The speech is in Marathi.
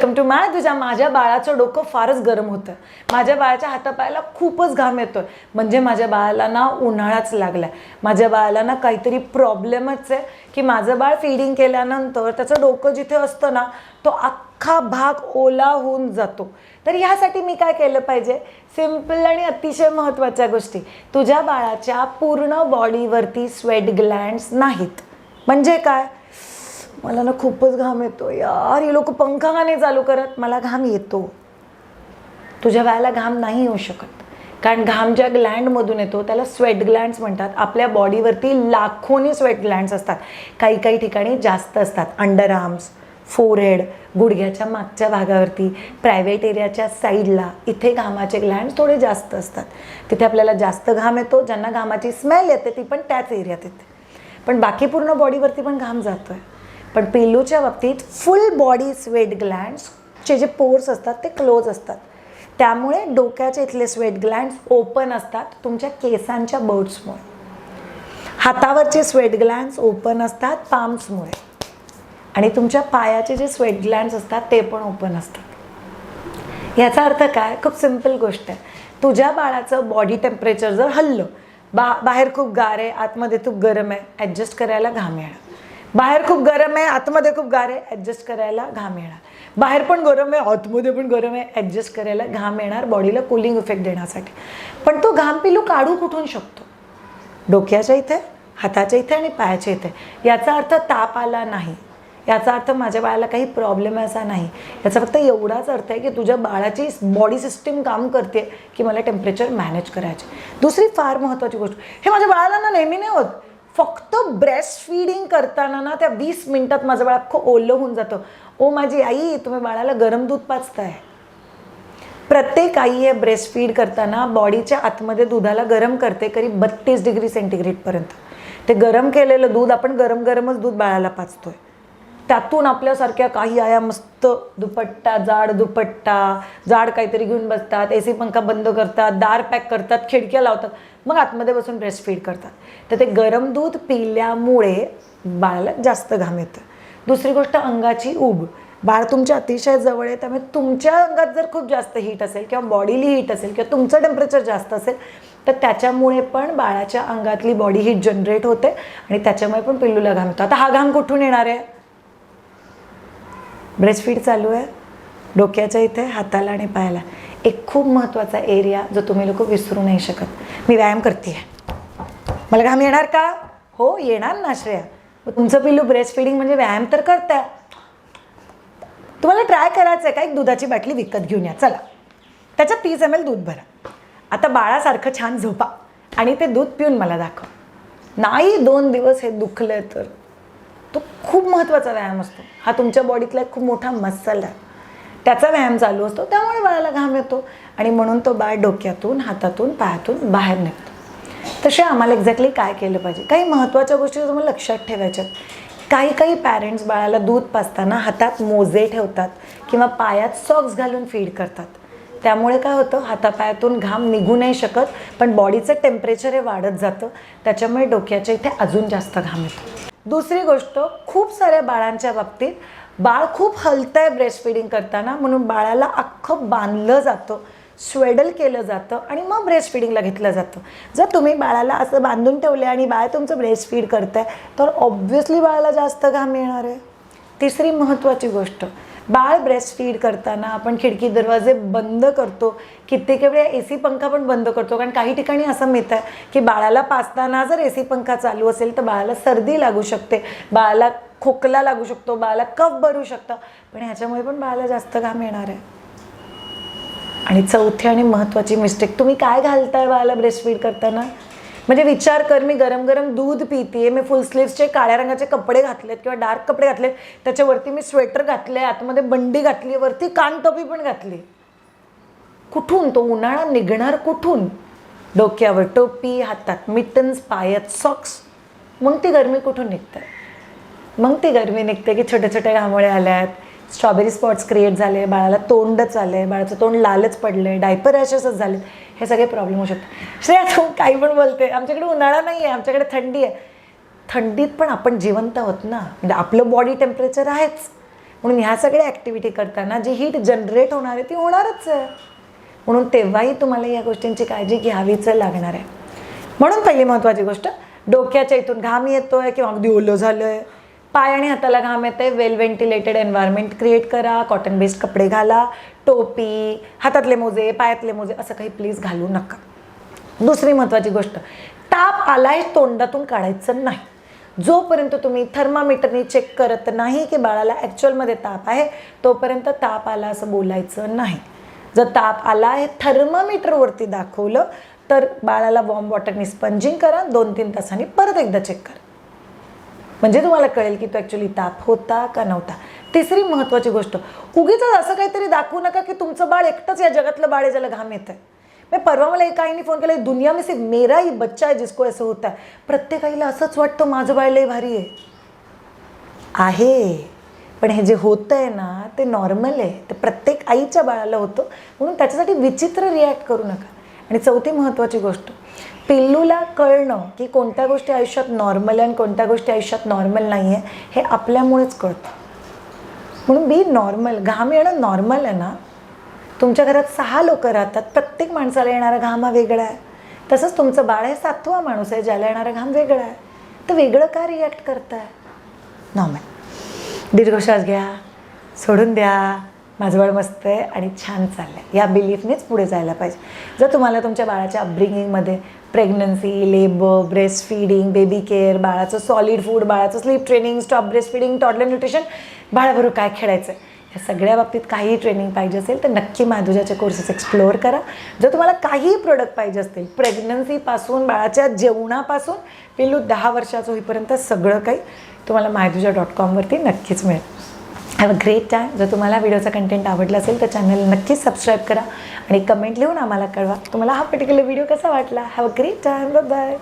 वेलकम टू मॅ तुझ्या माझ्या बाळाचं डोकं फारच गरम होतं. माझ्या बाळाच्या हातापायाला खूपच घाम येतोय. म्हणजे माझ्या बाळाला ना उन्हाळाच लागलाय. माझ्या बाळाला ना काहीतरी प्रॉब्लेमच आहे की माझं बाळ फिडिंग केल्यानंतर त्याचं डोकं जिथे असतं ना तो अख्खा भाग ओला होऊन जातो. तर ह्यासाठी मी काय केलं पाहिजे? सिंपल आणि अतिशय महत्त्वाच्या गोष्टी. तुझ्या बाळाच्या पूर्ण बॉडीवरती स्वेट ग्लँड्स नाहीत. म्हणजे काय? मला ना खूपच घाम येतो यार ही लोक पंखा का नाही चालू करत. मला घाम येतो. तुझ्या वयाला घाम नाही येऊ शकत. कारण घाम ज्या ग्लँडमधून येतो त्याला स्वेट ग्लँड्स म्हणतात. आपल्या बॉडीवरती लाखोनी स्वेट ग्लँड्स असतात. काही काही ठिकाणी जास्त असतात. अंडर आर्म्स फोरहेड गुडघ्याच्या मागच्या भागावरती प्रायव्हेट एरियाच्या साईडला इथे घामाचे ग्लँड थोडे जास्त असतात. तिथे आपल्याला जास्त घाम येतो. ज्यांना घामाची स्मेल येते ती पण त्याच एरियात येते. पण बाकी पूर्ण बॉडीवरती पण घाम जातोय. पण पेलूच्या बाबतीत फुल बॉडी स्वेट ग्लँड्सचे जे पोर्स असतात ते क्लोज असतात. त्यामुळे डोक्याच्या इथले स्वेट ग्लँड्स ओपन असतात तुमच्या केसांच्या बर्ड्समुळे हातावरचे स्वेट ग्लँड्स ओपन असतात पाम्समुळे आणि तुमच्या पायाचे जे स्वेट ग्लँड्स असतात ते पण ओपन असतात. याचा अर्थ काय? खूप सिंपल गोष्ट आहे. तुझ्या बाळाचं बॉडी टेम्परेचर जर हल्लं बा बाहेर खूप गार आहे आतमध्ये खूप गरम आहे ॲडजस्ट करायला घाम येणार. बाहेर खूप गरम आहे आतमध्ये खूप गार आहे ॲडजस्ट करायला घाम येणार. बाहेर पण गरम आहे आतमध्ये पण गरम आहे ॲडजस्ट करायला घाम येणार बॉडीला कुलिंग इफेक्ट देण्यासाठी. पण तो घाम पिलू काढू कुठून शकतो. डोक्याच्या इथे हाताच्या इथे आणि पायाच्या इथे. याचा अर्थ ताप आला नाही. याचा अर्थ माझ्या बाळाला काही प्रॉब्लेम असा नाही. याचा फक्त एवढाच अर्थ आहे की तुझ्या बाळाची बॉडी सिस्टीम काम करते की मला टेम्परेचर मॅनेज करायचे. दुसरी फार महत्त्वाची गोष्ट हे माझ्या बाळाला ना नेहमी नाही होत. फक्त ब्रेस्ट फीडिंग करताना ना त्या वीस मिनिटात माझं बाळ अख्खं ओलं होऊन जातं. ओ माझी आई तुम्ही बाळाला गरम दूध पाचताय प्रत्येक आई हे ब्रेस्ट फीड करताना बॉडीच्या आतमध्ये दुधाला गरम करते करी बत्तीस डिग्री सेंटीग्रेडपर्यंत ते गरम केलेलं दूध आपण गरम गरमच दूध बाळाला पाचतोय त्यातून आपल्यासारख्या काही आया मस्त दुपट्टा जाड दुपट्टा जाड काहीतरी घेऊन बसतात ए सी पंखा बंद करतात दार पॅक करतात खिडक्या लावतात मग आतमध्ये बसून ब्रेस्ट फीड करतात. तर ते गरम दूध पिल्यामुळे बाळाला जास्त घाम येतं. दुसरी गोष्ट अंगाची ऊब. बाळ तुमच्या अतिशय जवळ आहे त्यामुळे तुमच्या अंगात जर खूप जास्त हीट असेल किंवा बॉडीली हीट असेल किंवा तुमचं टेम्परेचर जास्त असेल तर त्याच्यामुळे पण बाळाच्या अंगातली बॉडी हीट जनरेट होते आणि त्याच्यामुळे पण पिल्लूला घाम येतो. आता हा घाम कुठून येणार आहे? ब्रेस्ट फीड चालू आहे. डोक्याच्या इथे हाताला आणि पायाला. एक खूप महत्त्वाचा एरिया जो तुम्ही लोक विसरू नाही शकत. मी व्यायाम करते मला घाम येणार का? हो येणार ना श्रेया. तुमचं पिल्लू ब्रेस्ट फीडिंग म्हणजे व्यायाम तर करताय तुम्हाला ट्राय करायचं आहे का? एक दुधाची बाटली विकत घेऊन या. चला. त्याच्यात तीस एम एल दूध भरा. आता बाळासारखं छान झोपा. आणि ते दूध पिऊन मला दाखव. नाही दोन दिवस हे दुखलं तर. तो खूप महत्त्वाचा व्यायाम असतो. हा तुमच्या बॉडीतला एक खूप मोठा मसल आहे. त्याचा व्यायाम चालू असतो. त्यामुळे बाळाला घाम येतो. आणि म्हणून तो बाळ डोक्यातून हातातून पायातून बाहेर निघतो. तसे आम्हाला एक्झॅक्टली काय केलं पाहिजे? काही महत्त्वाच्या गोष्टी तुम्हाला लक्षात ठेवायच्यात काही काही पॅरेंट्स बाळाला दूध पाजताना हातात मोजे ठेवतात किंवा पायात सॉक्स घालून फीड करतात. त्यामुळे काय होतं? हातापायातून घाम निघू नाही शकत पण बॉडीचं टेम्परेचर हे वाढत जातं. त्याच्यामुळे डोक्याच्या इथे अजून जास्त घाम येतो. दुसरी गोष्ट खूप साऱ्या बाळांच्या बाबतीत बाळ खूप हलतंय ब्रेस्ट फिडिंग करताना म्हणून बाळाला अख्खं बांधलं जातं स्वेडल केलं जातं आणि मग ब्रेस्ट फिडिंगला घेतलं जातं. जर तुम्ही बाळाला असं बांधून ठेवले आणि बाळ तुमचं ब्रेस्ट फीड करताय तर ऑब्व्हियसली बाळाला जास्त घाम येणार आहे. तिसरी महत्त्वाची गोष्ट बाळ ब्रेस्ट फीड करताना आपण खिडकी दरवाजे बंद करतो. कित्येक वेळा ए सी पंखा पण बंद करतो. कारण काही ठिकाणी असं मिळतं की बाळाला पाचताना जर ए सी पंखा चालू असेल तर बाळाला सर्दी लागू शकते. बाळाला खोकला लागू शकतो. बाळाला कफ भरू शकतं. पण ह्याच्यामुळे पण बाळाला जास्त काम येणार आहे. आणि चौथी आणि महत्त्वाची मिस्टेक तुम्ही काय घालताय बाळाला ब्रेस्ट फीड करताना? म्हणजे विचार कर मी गरम गरम दूध पिते मी फुल स्लीव्सचे काळ्या रंगाचे कपडे घातलेत किंवा डार्क कपडे घातलेत. त्याच्यावरती मी स्वेटर घातले आतमध्ये बंडी घातली वरती कानटोपी पण घातली कुठून तो उन्हाळा निघणार कुठून? डोक्यावर टोपी हातात मिटन्स पायात सॉक्स मग ती गरमी कुठून निघते? मग ती गरमी निघते की छोट्या छोटे आल्या आल्यात स्ट्रॉबेरी स्पॉट्स क्रिएट झाले बाळाला तोंडच आलंय बाळाचं तोंड लालच पडलं आहे डायपर रॅशेसच झाले हे सगळे प्रॉब्लेम होऊ शकतात. श्रेया तू काही पण बोलते. आमच्याकडे उन्हाळा नाही आहे आमच्याकडे थंडी आहे. थंडीत पण आपण जिवंत आहोत ना. म्हणजे आपलं बॉडी टेम्परेचर आहेच. म्हणून ह्या सगळ्या ॲक्टिव्हिटी करताना जी हीट जनरेट होणार आहे ती होणारच आहे. म्हणून तेव्हाही तुम्हाला या गोष्टींची काळजी घ्यावीच लागणार आहे. म्हणून पहिली महत्त्वाची गोष्ट डोक्याच्या इथून घाम येतो आहे किंवा अगदी ओलं आहे पाय आणि हाताला घाम येते वेल व्हेंटिलेटेड एन्व्हायरमेंट क्रिएट करा. कॉटन बेस्ड कपडे घाला. टोपी हातातले मोजे पायातले मोजे असं काही प्लीज घालू नका. दुसरी महत्त्वाची गोष्ट ताप आलाय तोंडातून काढायचं नाही. जोपर्यंत तुम्ही थर्मामीटरने चेक करत नाही की बाळाला ॲक्च्युअलमध्ये ताप आहे तोपर्यंत ताप आला असं बोलायचं नाही. जर ताप आला आहे थर्मामीटरवरती दाखवलं तर बाळाला वॉर्म वॉटरनी स्पंजिंग करा. दोन तीन तासांनी परत एकदा चेक करा. म्हणजे तुम्हाला कळेल की तो ॲक्च्युली ताप होता का नव्हता. तिसरी महत्त्वाची गोष्ट उगीच असं काहीतरी दाखवू नका की तुमचं बाळ एकटंच या जगातलं बाळ आहे ज्याला घाम येत आहे मी परवा मला एका आईने फोन केला दुनिया में से मेरा ही बच्चा आहे जिसको असं होत आहे प्रत्येक आईला असंच वाटतं माझं बाळ लय भारी आहे. आहे पण हे जे होतं आहे ना ते नॉर्मल आहे. ते प्रत्येक आईच्या बाळाला होतं. म्हणून त्याच्यासाठी विचित्र रिॲक्ट करू नका. आणि चौथी महत्त्वाची गोष्ट पिल्लूला कळणं की कोणत्या गोष्टी आयुष्यात नॉर्मल आहे आणि कोणत्या गोष्टी आयुष्यात नॉर्मल नाही आहे हे आपल्यामुळेच कळतं. म्हणून बी नॉर्मल घाम येणं नॉर्मल आहे ना तुमच्या घरात सहा लोक राहतात प्रत्येक माणसाला येणारा घाम हा वेगळा आहे. तसंच तुमचं बाळ हे सातवा माणूस आहे ज्याला येणारा घाम वेगळा आहे. तर वेगळं का रिॲक्ट करताय? नॉर्मल दीर्घ श्वास घ्या सोडून द्या. माझं बाळ मस्त आहे आणि छान चाललं आहे या बिलीफनेच पुढे जायला पाहिजे. जर तुम्हाला तुमच्या बाळाच्या अपब्रिंगिंगमध्ये pregnancy labour breast feeding baby care बाळाचं सॉलिड फूड बाळाचं sleep training stop breast feeding toddler nutrition बाळाबरोबर काय खेळायचं आहे या सगळ्या बाबतीत काहीही ट्रेनिंग पाहिजे असेल तर नक्की माधुजाचे कोर्सेस एक्सप्लोअर करा. जर तुम्हाला काहीही प्रोडक्ट पाहिजे असतील प्रेग्नन्सीपासून बाळाच्या जेवणापासून पिल्लू दहा वर्षाचं होईपर्यंत सगळं काही तुम्हाला मायदुजा डॉट कॉमवरती नक्कीच मिळेल. हॅव अ ग्रेट टाईम जर तुम्हाला व्हिडिओचा कंटेंट आवडला असेल तर चॅनल नक्कीच सबस्क्राईब करा आणि कमेंट लिहून आम्हाला कळवा. तुम्हाला हा पर्टिक्युलर व्हिडिओ कसा वाटला? Have a great time bye